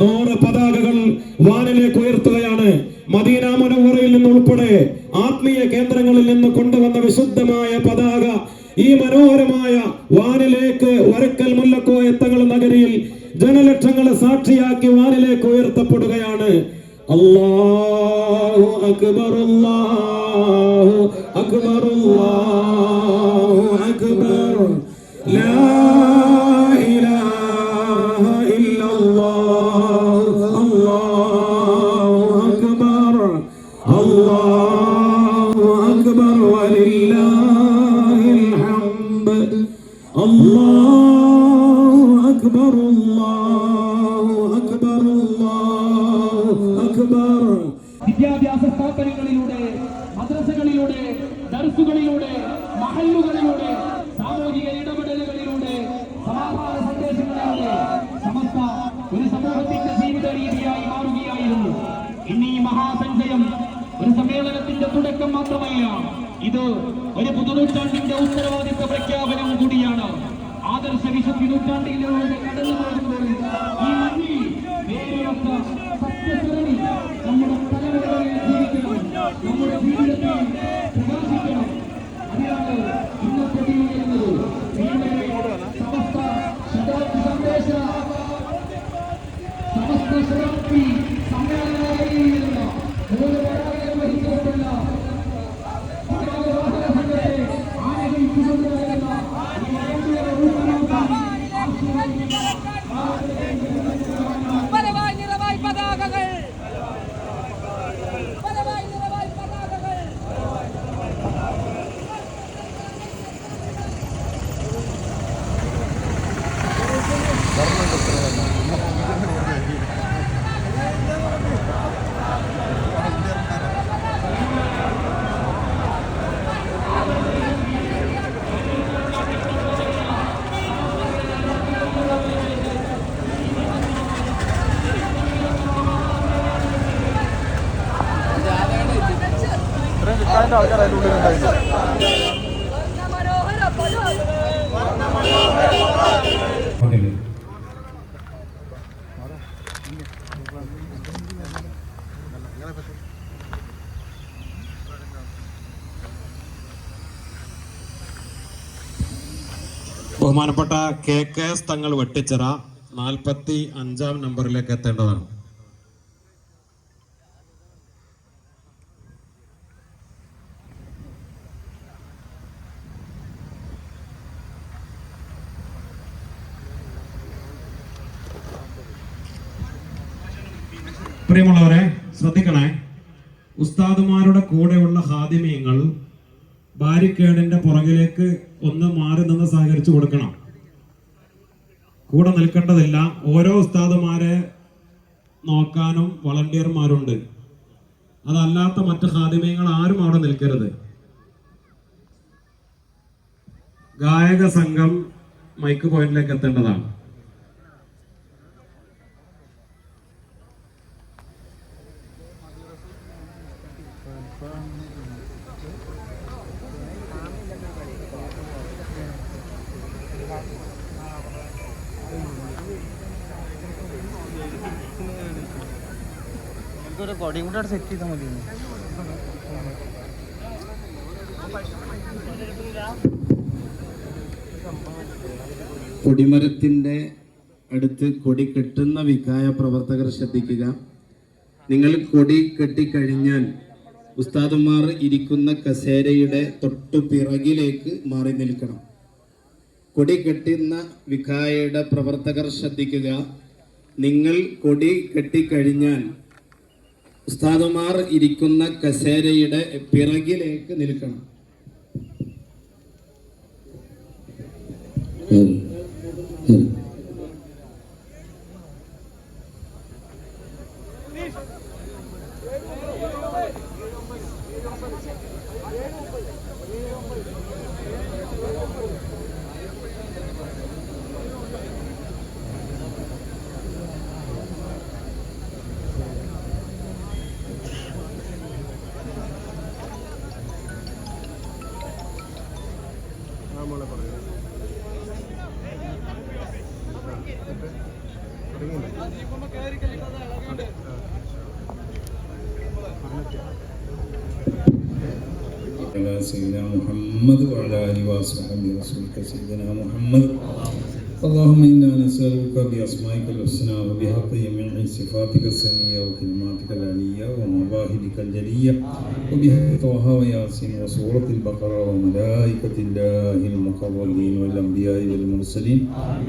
നൂറ് പതാകകൾ വാനിലേക്ക് ഉയർത്തുകയാണ്. മദീന നിന്ന് ഉൾപ്പെടെ ആത്മീയ കേന്ദ്രങ്ങളിൽ നിന്ന് കൊണ്ടുവന്ന വിശുദ്ധമായ പതാക. ഈ മനോഹരമായ വാനിലേക്ക് വരക്കൽ മുല്ലക്കോയ തങ്ങൾ നഗരിയിൽ ജനലക്ഷങ്ങളെ സാക്ഷിയാക്കി വാനിലേക്ക് ഉയർത്തപ്പെടുകയാണ്. അല്ലാഹു അക്ബർ അല്ലാഹു അക്ബർ أكبر അക്ബർ أكبر വിദ്യാഭ്യാസ സ്ഥാപനങ്ങളിലൂടെ മദ്രസകളിലൂടെ ദർസുകളിലൂടെ മഹല്ലുകളിലൂടെ സാമൂഹിക ഇടപെടലുകളിലൂടെ സമാധാന സന്ദേശങ്ങളിലൂടെ സമസ്ത ഒരു സമൂഹത്തിന്റെ ജീവിത രീതിയായി മാറുകയായിരുന്നു. ഇന്ന് ഈ മഹാസഞ്ചയം ഒരു സമ്മേളനത്തിന്റെ തുടക്കം മാത്രമല്ല ഇത് ഒരു പുതുനൂറ്റാണ്ടിന്റെ ഉത്തരവാദിത്വ പ്രഖ്യാപനം കൂടിയാണ്. ആദർശ വിശുദ്ധി നൂറ്റാണ്ടിലൂടെ കടന്നു പോകുമ്പോൾ ഈ മണ്ണിൽ വേറിയൊത്ത സത്യസരണി നമ്മുടെ തലമുറകളിൽ ജീവിക്കണം. നമ്മുടെ ജീവിതത്തിൽ പ്രകാശിക്കണം. മനോഹര ഉണ്ടായിരുന്നു ബഹുമാനപ്പെട്ട കെ കെ എസ് തങ്ങൾ വെട്ടിച്ചിറ നാൽപ്പത്തി അഞ്ചാം നമ്പറിലേക്ക് എത്തേണ്ടതാണ്. പ്രിയമുള്ളവരെ ശ്രദ്ധിക്കണേ. ഉസ്താദുമാരുടെ കൂടെയുള്ള ഹാദിമീങ്ങൾ ബാരിക്കേഡിന്റെ പുറകിലേക്ക് ഒന്ന് മാറി നിന്ന് സഹകരിച്ചു കൊടുക്കണം. കൂടെ നിൽക്കേണ്ടതില്ല. ഓരോ ഉസ്താദുമാരെ നോക്കാനും വളണ്ടിയർമാരുണ്ട്. അതല്ലാത്ത മറ്റ് ഹാദിമീങ്ങൾ ആരും അവിടെ നിൽക്കരുത്. ഗായക സംഘം മൈക്ക് പോയിന്റിലേക്ക് എത്തേണ്ടതാണ്. നമുക്കൊരു കൊടിയും കൂടെ സെറ്റ് ചെയ്താൽ മതി. കൊടിമരത്തിന്റെ അടുത്ത് കൊടി കെട്ടുന്ന വികായ പ്രവർത്തകർ ശ്രദ്ധിക്കുക. നിങ്ങൾ കൊടി കെട്ടിക്കഴിഞ്ഞാൽ ഉസ്താദുമാർ ഇരിക്കുന്ന കസേരയുടെ തൊട്ടു പിറകിലേക്ക് മാറി നിൽക്കണം. കൊടി കെട്ടുന്ന വികായയുടെ പ്രവർത്തകർ ശ്രദ്ധിക്കുക. നിങ്ങൾ കൊടി കെട്ടിക്കഴിഞ്ഞാൽ ഉസ്താദുമാർ ഇരിക്കുന്ന കസേരയുടെ പിറകിലേക്ക് നിൽക്കണം Mm-hmm. ആവുമ്പോളെ പറയൂ സൈന മുഹമ്മദ് വാഴാലി വാസുഹമ്മദ് സൈന മുഹമ്മദ് اللهم إنا نسألك بأسمائك الحسنى وبحق جميع صفاتك السنية وكلماتك العلية ومواهبك الجلية وبحق طه وياسين وسورة البقرة وملائكة الله المقربين والأنبياء والمرسلين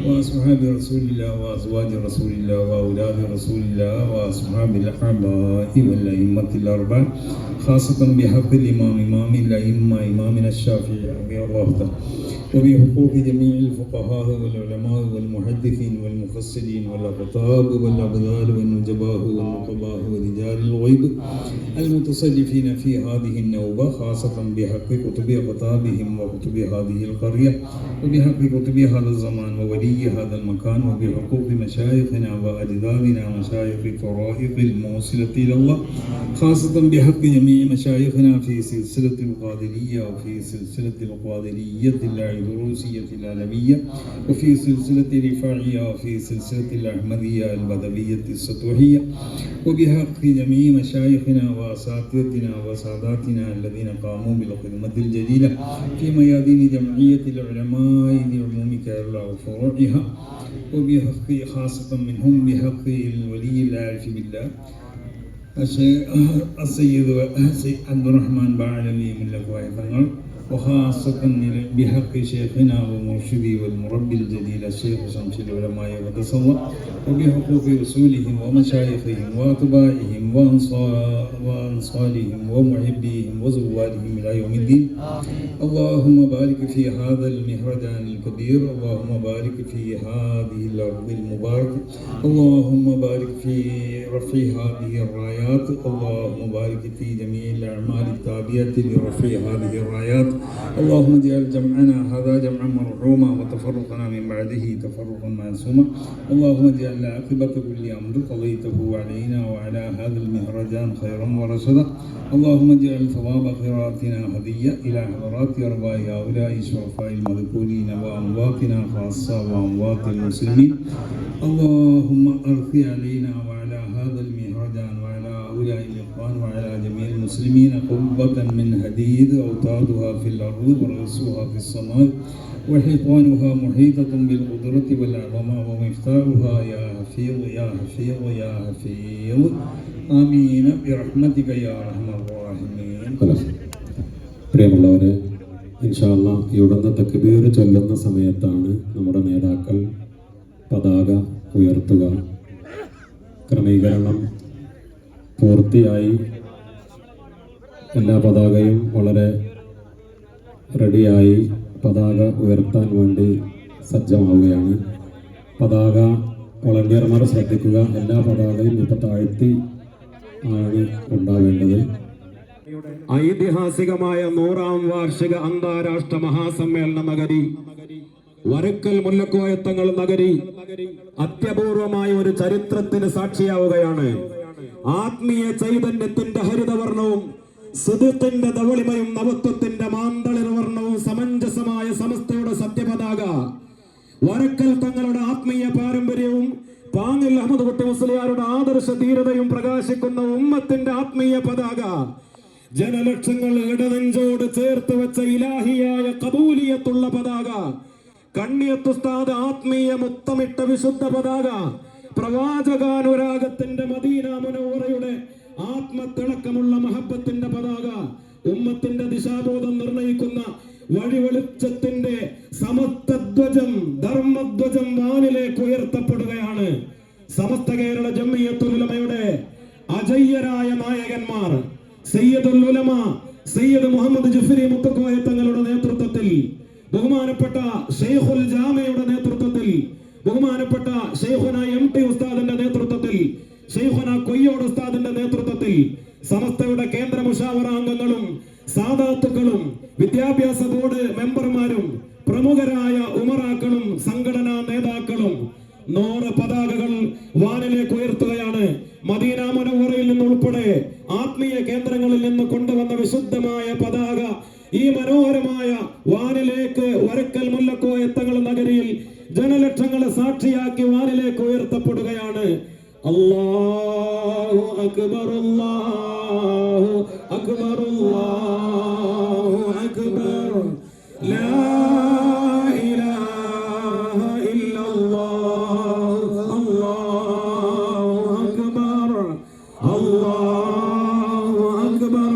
وأصحاب رسول الله وأزواج رسول الله وأولاد رسول الله وأصحاب الآباء والأئمة الأربعة خاصة بحق الإمام إمام الأئمة إمامنا الشافعي رضي الله تعالى وبحقوق جميع الفقهاء والعلماء والمحدثين والمفسرين والأقطاب والأبدال والنجباء والنقباء ورجال الغيب المتصرفين في هذه النوبة خاصة بحق كتب أقطابهم وكتب هذه القرية. وبحق كتب هذا الزمان وولي هذا المكان وبحقوق مشايخنا وأجدادنا مشايخ الطرائق الموصلة إلى الله خاصة بحق جميع مشايخنا في سلسلة القادرية وفي سلسلة القادرية العيدروسية العالمية وفي سلسلة الرفاعية وفي سلسلة الأحمدية البدوية السطوحية. وبحق جميع مشايخنا وأساتذتنا وساداتنا الذين قاموا بالخدمة الجليلة في ميادين جمعية العلماء والشدائد والعلوم كارلا وفروعها وبحق خاصة منهم بحق الولي العارف بالله. السيد عبد الرحمن بعلمي من لقوائي وخاصة بحق شيخنا ومرشدي والمربي الجليل الشيخ شمس العلماء الله وبحقوق رسولهم ومشايخهم وأتباعهم وأنصار وأنصارهم ومحبيهم وزوارهم إلى يوم الدين. اللهم بارك في هذا المهرجان الكبير اللهم بارك في هذه الأرض المباركة اللهم بارك في رفع هذه الرايات اللهم بارك في جميع الأعمال التابعة لرفع هذه الرايات. اللهم اجعل جمعنا هذا جمعا مرحوما وتفرقنا من بعده تفرقا معصوما. اللهم اجعل عاقبة كل أمر قضيته علينا وعلى هذا المهرجان خيرا ورشدا. اللهم اجعل ثواب قراءتنا هدية إلى حضرات أرباء هؤلاء الشرفاء المذكورين وأمواتنا خاصة وأموات المسلمين. اللهم أرخ علينا وعلى جميع المسلمين قبة من حديد أوتادها في الأرض ورأسها في السماء وحيطانها محيطة بالقدرة والعظمة ومفتاحها يا حفيظ يا حفيظ يا حفيظ آمين برحمتك يا أرحم الراحمين പ്രിയമുള്ളവരെ ഇൻഷാല്ല ഇവിടുന്ന് തക്ബീർ ചൊല്ലുന്ന സമയത്താണ് നമ്മുടെ നേതാക്കൾ പതാക ഉയർത്തുക ക്രമീകരണം പൂർത്തിയായി എല്ലാ പതാകയും വളരെ റെഡിയായി പതാക ഉയർത്താൻ വേണ്ടി സജ്ജമാവുകയാണ്. പതാക വളണ്ടിയർമാർ ശ്രദ്ധിക്കുക. എല്ലാ പതാകയും ഇപ്പം താഴ്ത്തി ആണ് ഉണ്ടാവേണ്ടത്. ഐതിഹാസികമായ നൂറാം വാർഷിക അന്താരാഷ്ട്ര മഹാസമ്മേളന നഗരി വരക്കൽ മുല്ലക്കോയത്തങ്ങൾ നഗരി അത്യപൂർവമായ ഒരു ചരിത്രത്തിന് സാക്ഷിയാവുകയാണ്. ആത്മീയ ചൈതന്യത്തിന്റെ ഹരിതവർണവും സുതുത്തിന്റെ ധവളിമയും നവത്വത്തിന്റെ മാന്തളിർ വർണവും സമഞ്ജസമായ സമസ്തയുടെ സത്യപതാക. വരക്കൽ തങ്ങളുടെ ആത്മീയ പാരമ്പര്യവും പാങ്ങിൽ അഹമ്മദ് കുട്ടി മുസ്ലിയാരുടെ ആദർശ ധീരതയും പ്രകാശിക്കുന്ന ഉമ്മത്തിന്റെ ആത്മീയ പതാക. ജനലക്ഷങ്ങൾ ഇടനെഞ്ചോട് ചേർത്ത് വെച്ച ഇലാഹിയായ കബൂലിയത്തുള്ള പതാക. കണ്ണിയത്തുസ്താദ് ആത്മീയ മുത്തമിട്ട വിശുദ്ധ പതാക. പ്രവാചകാനുരാഗത്തിന്റെ മദീന മനോഹരയുടെ ആത്മത്തിളക്കമുള്ള മഹബത്തിന്റെ പതാക ഉമ്മത്തിന്റെ ദിശാബോധം നിർണയിക്കുന്ന വഴിവെളിച്ചത്തിന്റെ സമത്വധ്വജം ധർമ്മധ്വജം വാനിലേക്ക് ഉയർത്തപ്പെടുകയാണ്. സമസ്ത കേരള ജമ്മിയത്തുലമയുടെ അജയ്യരായ നായകന്മാർ സയ്യദുൽ ഉലമ സയ്യദ് മുഹമ്മദ് ജഫരി മുത്തക്കോയ തങ്ങളുടെ നേതൃത്വത്തിൽ ബഹുമാനപ്പെട്ട ഷെയ്ഖുൽ ജാമയുടെ നേതൃത്വത്തിൽ ബഹുമാനപ്പെട്ട ഷെയ്ഖുന എം ടി ഉസ്താദിന്റെ ഷെയ്ഖുന ഉസ്താദിന്റെ നേതൃത്വത്തിൽ സമസ്തയുടെ കേന്ദ്ര മുഷാവറ അംഗങ്ങളും സാദാത്തുക്കളും വിദ്യാഭ്യാസ ബോർഡ് മെമ്പർമാരും പ്രമുഖരായ ഉമറാക്കളും സംഘടനാ നേതാക്കളും നൂറ് പതാകകൾ വാനിലേക്ക് ഉയർത്തുകയാണ്. മദീന മനോഹറയിൽ നിന്നുൾപ്പെടെ ആത്മീയ കേന്ദ്രങ്ങളിൽ നിന്ന് കൊണ്ടുവന്ന വിശുദ്ധമായ പതാക ഈ മനോഹരമായ വാനിലേക്ക് വരക്കൽ മുല്ലക്കോയ الله لا إله إلا الله. الله أكبر. الله أكبر.